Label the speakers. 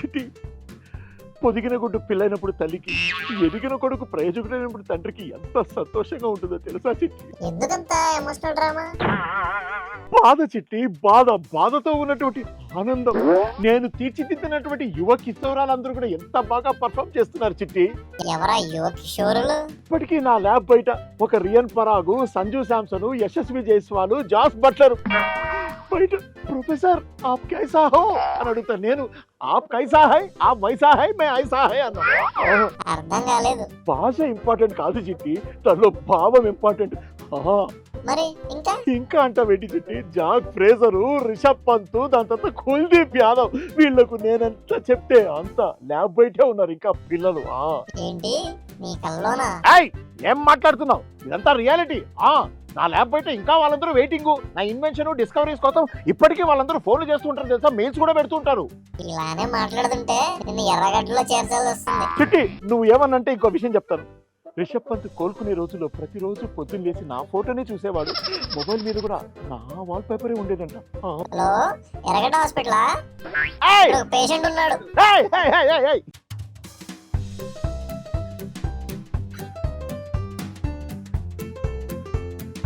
Speaker 1: చిట్టి. పొదిగిన గుడ్డు పిల్లైనప్పుడు తల్లికి ఎదిగిన కొడుకు ప్రయోజకుడైనప్పుడు తండ్రికి ఎంత సంతోషంగా ఉంటుందో తెలుసా చిట్టి?
Speaker 2: ఎందుకంత ఎమోషనల్ డ్రామా
Speaker 1: బాధ చిట్టి బాధ బాధతో ఉన్నటువంటి ఆనందం. నేను తీర్చిదిద్దినటువంటి యువ కిశోరాలందరూ కూడా ఎంత బాగా పర్ఫామ్ చేస్తున్నారు చిట్టి?
Speaker 2: ఎవరా యువ కిషోరులు
Speaker 1: ఇప్పటికీ నా ల్యాబ్ బయట ఒక రియన్ పరాగు సంజు శాంసన్ యశస్వి జైస్వాల్ జాస్ బట్లర్. బయట ప్రొఫెసర్ ఆప్ కైసా హో అని అడుగుతాను నేను ఆప్ కైసా హై ఆప్ వైసా హై మే ఐసా హై అన్నా.
Speaker 2: అర్థం కాలేదు.
Speaker 1: భాష ఇంపార్టెంట్ కాదు చిట్టి. దానిలో భావం ఇంపార్టెంట్. ఆహా.
Speaker 2: మరి ఇంకా?
Speaker 1: ఇంకా అంట వెంటి చిట్టి. జాక్ ఫ్రేజరు రిషబ్ పంత్ దాని తర్వాత కుల్దీప్ యాదవ్. వీళ్ళకు నేనెంత చెప్తే అంత ల్యాబ్ బయటే ఉన్నారు ఇంకా పిల్లలు.
Speaker 2: ఏంటి? నీ కల్లోనా
Speaker 1: ఏయ్! ఏం మాట్లాడుతున్నావు? ఇదంతా రియాలిటీ. ఆ. నా ల్యాబ్ బయట ఇంకా వాళ్ళందరూ వెయిటింగ్ నా ఇన్వెన్షన్ డిస్కవరీస్ కోసం ఇప్పటికీ వాళ్ళందరూ ఫోన్లు చేస్తుంటారు తెలుసా? మెయిల్స్ కూడా పెడుతుంటారు
Speaker 2: ఇలానే మాట్లాడుతుంటే నిన్ను ఎర్రగడ్డలో చేర్చాల్సి వస్తుంది.
Speaker 1: చిట్టి నువ్వు ఏమన్నంటే ఇంకో విషయం చెప్తాను. రిషబ్ పంత్ కోలుకునే రోజుల్లో ప్రతిరోజు పొద్దున్న లేచి నా ఫోటోనే చూసేవాడు. మొబైల్ మీద కూడా నా వాల్ పేపరే ఉండేదంట.
Speaker 2: హలో హాస్పిటలా! పేషెంట్ ఉన్నాడు.